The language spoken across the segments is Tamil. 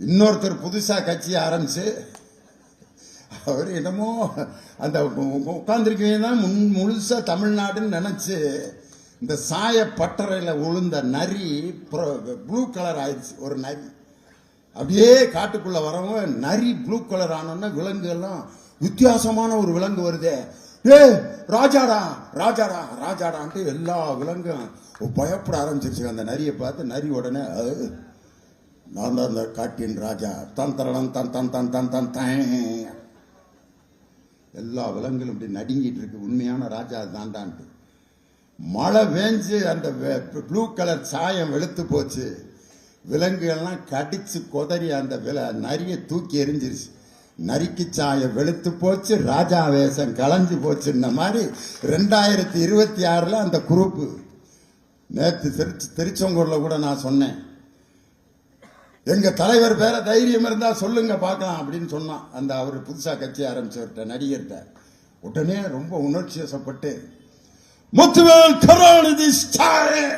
இன்னொருத்தர் புதுசா கட்சி ஆரம்பிச்சு அவர் என்னமோ அந்த உட்காந்துருக்கீங்க தான் முன் முழுசா தமிழ்நாடுன்னு நினைச்சு இந்த சாய பட்டறையில உளுந்த நரி ப்ளூ கலர் ஆயிடுச்சு ஒரு நரி. அப்படியே காட்டுக்குள்ள வரவங்க நரி ப்ளூ கலர் ஆனோன்னா விலங்கு எல்லாம் வித்தியாசமான ஒரு விலங்கு வருதே. ஏ ராஜாடா ராஜாடா ராஜாடான்ட்டு எல்லா விலங்கும் பயப்பட ஆரம்பிச்சிருச்சு அந்த நரியை பார்த்து நரி உடனே நான் தான் அந்த காட்டின் ராஜா. தன் தரடம் தன் தன் தன் தன் தன் தன். எல்லா விலங்குகளும் இப்படி நடுங்கிட்டு இருக்கு. உண்மையான ராஜா தாண்டான்ட்டு மழை வேஞ்சு அந்த ப்ளூ கலர் சாயம் வெளுத்து போச்சு. விலங்குகள்லாம் கடிச்சு குதறி அந்த வில நரிய தூக்கி எரிஞ்சிருச்சு. நரிக்கு சாயம் வெளுத்து போச்சு ராஜா வேஷம் களைஞ்சு போச்சுன்ன மாதிரி ரெண்டாயிரத்தி இருபத்தி ஆறில் அந்த குரூப்பு. நேற்று திருச்சி திருச்செங்கூரில் கூட நான் சொன்னேன். எங்க தலைவர் பேர தைரியம் இருந்தா சொல்லுங்க பார்க்கலாம் அப்படின்னு சொன்னான். அந்த அவர் புதுசா கட்சி ஆரம்பிச்சவர்கிட்ட நடிகர்கிட்ட. உடனே ரொம்ப உணர்ச்சி வசப்பட்டு முத்துவேல் கருணாநிதி ஸ்டாலின்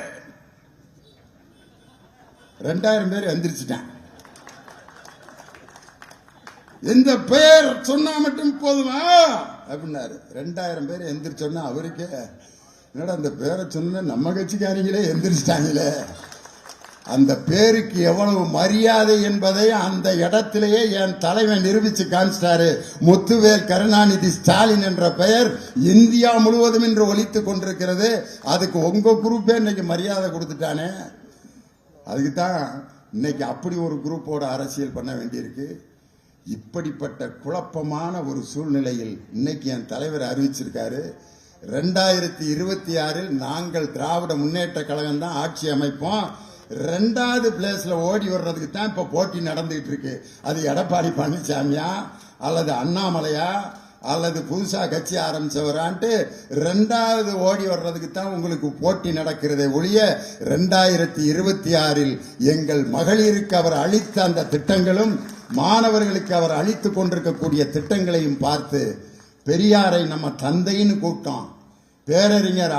ரெண்டாயிரம் பேர் எந்திரிச்சிட்டேன் இந்த பெயர் சொன்னா மட்டும் போதுமா? அப்படின்னாரு. ரெண்டாயிரம் பேர் எந்திரிச்சோன்னா அவருக்கே என்னடா அந்த பேரை சொன்ன நம்ம கட்சிக்காரங்களே எந்திரிச்சிட்டாங்களே. அந்த பேருக்கு எவ்வளவு மரியாதை என்பதை அந்த இடத்திலேயே என் தலைவன் நிரூபித்து காமிச்சிட்டாரு. முத்துவேல் கருணாநிதி ஸ்டாலின் என்ற பெயர் இந்தியா முழுவதும் இன்று ஒழித்து கொண்டிருக்கிறது. அதுக்கு உங்கள் குரூப்பே இன்னைக்கு மரியாதை கொடுத்துட்டானே. அதுக்கு தான் இன்னைக்கு அப்படி ஒரு குரூப்போட அரசியல் பண்ண வேண்டியிருக்கு. இப்படிப்பட்ட குழப்பமான ஒரு சூழ்நிலையில் இன்னைக்கு என் தலைவர் அறிவிச்சிருக்காரு. ரெண்டாயிரத்தி இருபத்தி ஆறில் நாங்கள் திராவிட முன்னேற்ற கழகம் தான் ஆட்சி அமைப்போம். ரெண்டாவது பிளேஸ்ல ஓடி வர்றதுக்கு தான் இப்ப போட்டி நடந்துகிட்டு இருக்கு. அது எடப்பாடி பழனிசாமியா அல்லது அண்ணாமலையா அல்லது புதுசா கட்சி ஆரம்பிச்சவரான்ட்டு ரெண்டாவது ஓடி வர்றதுக்கு தான் உங்களுக்கு போட்டி நடக்கிறதே ஒழிய ரெண்டாயிரத்தி இருபத்தி ஆறில் எங்கள் மகளிருக்கு அவர் அளித்த அந்த திட்டங்களும் மாணவர்களுக்கு அவர் அளித்து கொண்டிருக்கக்கூடிய திட்டங்களையும் பார்த்து பெரியாரை நம்ம தந்தைன்னு கூப்பிட்டோம். பேரறிஞர்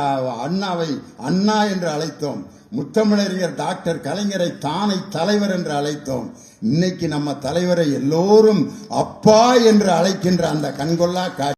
அண்ணாவை அண்ணா என்று அழைத்தோம். முத்தமிழறிஞர் டாக்டர் கலைஞரை தானை தலைவர் என்று அழைத்தோம். இன்னைக்கு நம்ம தலைவரை எல்லோரும் அப்பா என்று அழைக்கின்ற அந்த கண்கொள்ளா காட்சி